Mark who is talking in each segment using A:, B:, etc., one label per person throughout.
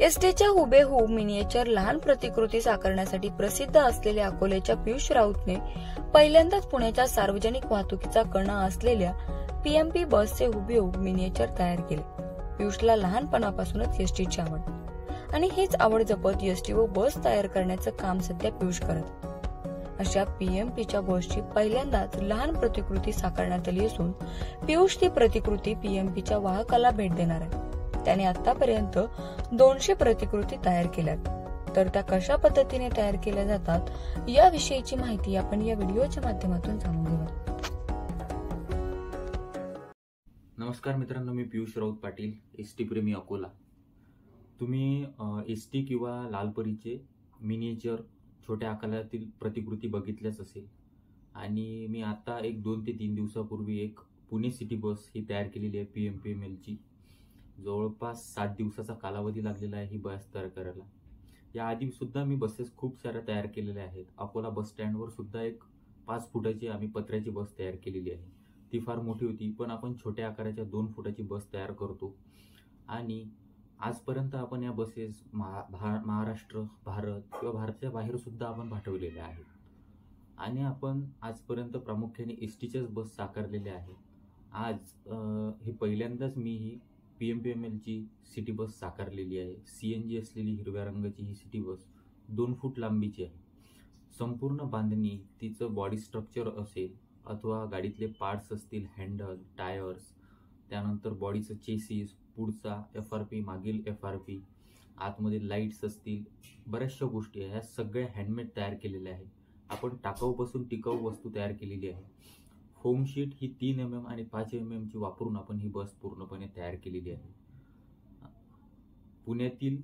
A: एसटीच्या हुबेहूब मिनिएचर लहान प्रतिकृती साकारण्यासाठी प्रसिद्ध असलेल्या अकोल्याच्या पियुष राऊतने पहिल्यांदाच पुण्याच्या सार्वजनिक वाहतुकीचा कणा असलेल्या पीएमपी बसचे हुबेहूब मिनिएचर तयार केले. पियुषला लहानपणापासूनच एसटीची आवड. आणि हीच आवड जपत एसटी व बस तयार करण्याचं काम सध्या पियुष करत. अशा पीएमपीच्या बसची पहिल्यांदाच लहान प्रतिकृती साकारण्यात आली असून पियुष ती प्रतिकृती पीएमपीच्या वाहकाला भेट देणार आहे. त्याने आतापर्यंत दोनशे प्रतिकृती तयार केल्यात. तर त्या कशा पद्धतीने तयार केल्या जातात याविषयीची माहिती आपण या व्हिडिओच्या माध्यमातून जाणून घेऊ
B: नमस्कार मित्रांनो मी पियुष राऊत पाटील एस टी प्रेमी अकोला. तुम्ही एस टी किंवा लालपरीचे मिनिएचर छोट्या आकारातील प्रतिकृती बघितल्याच असेल. आणि मी आता एक दोन ते तीन दिवसापूर्वी एक पुणे सिटी बस ही तयार केलेली आहे पी एम पी एम एलची जवळपास सात दिवसाचा कालावधी लागलेला आहे ही बस तयार करायला. याआधी सुद्धा मी बसेस खूप साऱ्या तयार केलेल्या आहेत. अकोला बस स्टँडवर सुद्धा एक पाच फुटाची आम्ही पत्र्याची बस तयार केलेली आहे. ती फार मोठी होती पण आपण छोट्या आकाराच्या दोन फुटाची बस तयार करतो. आणि आजपर्यंत आपण या बसेस महा भा महाराष्ट्र भारत किंवा भारताच्या बाहेर सुद्धा आपण पाठवलेल्या आहेत. आणि आपण आजपर्यंत प्रामुख्याने एस टीच्याच बस साकारलेल्या आहेत. आज हे पहिल्यांदाच मी ही पी एम पी एम एलची सिटी बस साकारलेली आहे. सी एन जी असलेली हिरव्या रंगाची ही सिटी बस दोन फूट लांबीची आहे. संपूर्ण बांधणी तिचं बॉडी स्ट्रक्चर असेल अथवा गाडीतले पार्ट्स असतील हँडल टायर्स त्यानंतर बॉडीचं चेसीस पुढचा एफ आर पी मागील एफ आर पी आतमध्ये लाईट्स असतील बऱ्याचशा गोष्टी आहे. ह्या सगळ्या हँडमेड तयार केलेल्या आहे आपण टाकाऊपासून टिकाऊ वस्तू तयार केलेली आहे. होमशीट ही तीन एम एम आणि पाच एम एमची वापरून आपण ही बस पूर्णपणे तयार केलेली आहे. पुण्यातील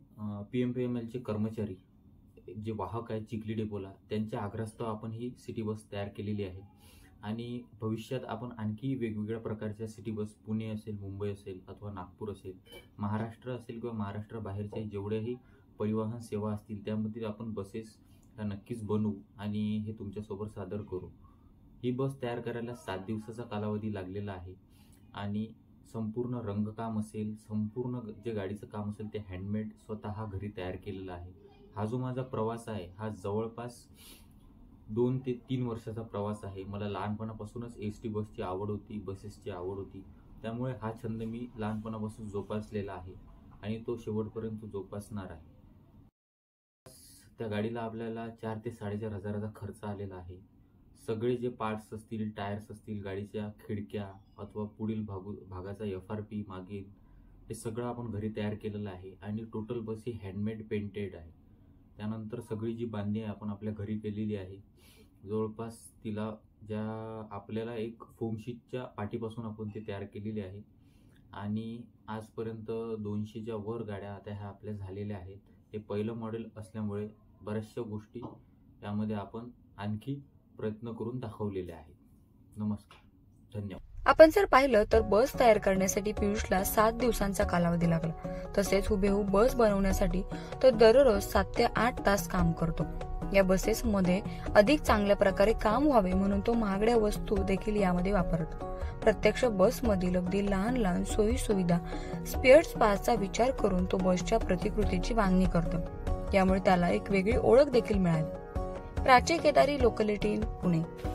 B: पी एम पी एम एलचे कर्मचारी जे वाहक आहेत चिखली डेपोला त्यांच्या आग्रहास्तव आपण ही सिटी बस तयार केलेली आहे. आणि भविष्यात आपण आणखी वेगवेगळ्या प्रकारच्या सिटी बस पुणे असेल मुंबई असेल अथवा नागपूर असेल महाराष्ट्र असेल किंवा महाराष्ट्राबाहेरच्या जेवढ्याही परिवहन सेवा असतील त्यामध्ये आपण बसेस नक्कीच बनवू आणि हे तुमच्यासोबत सादर करू. ही बस तयार करायला सात दिवसाचा कालावधी लागलेला आहे. आणि संपूर्ण रंगकाम असेल संपूर्ण जे गाडीचं काम असेल ते हँडमेड स्वतः घरी तयार केलेलं आहे. हा जो माझा प्रवास आहे हा जवळपास दोन ते तीन वर्षाचा प्रवास आहे. मला लहानपणापासूनच एस टी बसची आवड होती बसेसची आवड होती. त्यामुळे हा छंद मी लहानपणापासून जोपासलेला आहे आणि तो शेवटपर्यंत जोपासणार आहे. त्या गाडीला आपल्याला चार ते साडेचार हजाराचा खर्च आलेला आहे. सगळे जे पार्ट्स असतील टायर्स असतील गाडीच्या खिडक्या अथवा पुढील भागू भागाचा एफ आर पी मागील हे सगळं आपण घरी तयार केलेलं आहे आणि टोटल बस ही हँडमेड पेंटेड आहे. त्यानंतर सगळी जी बांधणी आहे आपण आपल्या घरी केलेली आहे जवळपास तिला ज्या आपल्याला एक फोमशीटच्या पाठीपासून आपण ते तयार केलेली आहे आणि आजपर्यंत दोनशेच्या वर गाड्या आता ह्या आपल्या झालेल्या आहेत. हे पहिलं मॉडेल असल्यामुळे बऱ्याचशा गोष्टी त्यामध्ये आपण आणखी प्रयत्न करून दाखवलेले आहेत. नमस्कार. धन्यवाद.
A: आपण जर पाहिलं तर बस तयार करण्यासाठी पियुषला सात दिवसांचा कालावधी लागला. तसेच हुबेहूब बस बनवण्यासाठी तो दररोज सात ते आठ तास काम करतो. या बसेस मध्ये अधिक चांगल्या प्रकारे काम व्हावे म्हणून तो महागड्या वस्तू देखील यामध्ये वापरतो. प्रत्यक्ष बस मधील अगदी लहान लहान सोयी सुविधा स्पेअर्स पासचा विचार करून तो बसच्या प्रतिकृतीची मागणी करतो. यामुळे त्याला एक वेगळी ओळख देखील मिळाली. प्राची केदारी लोकलिटी पुणे.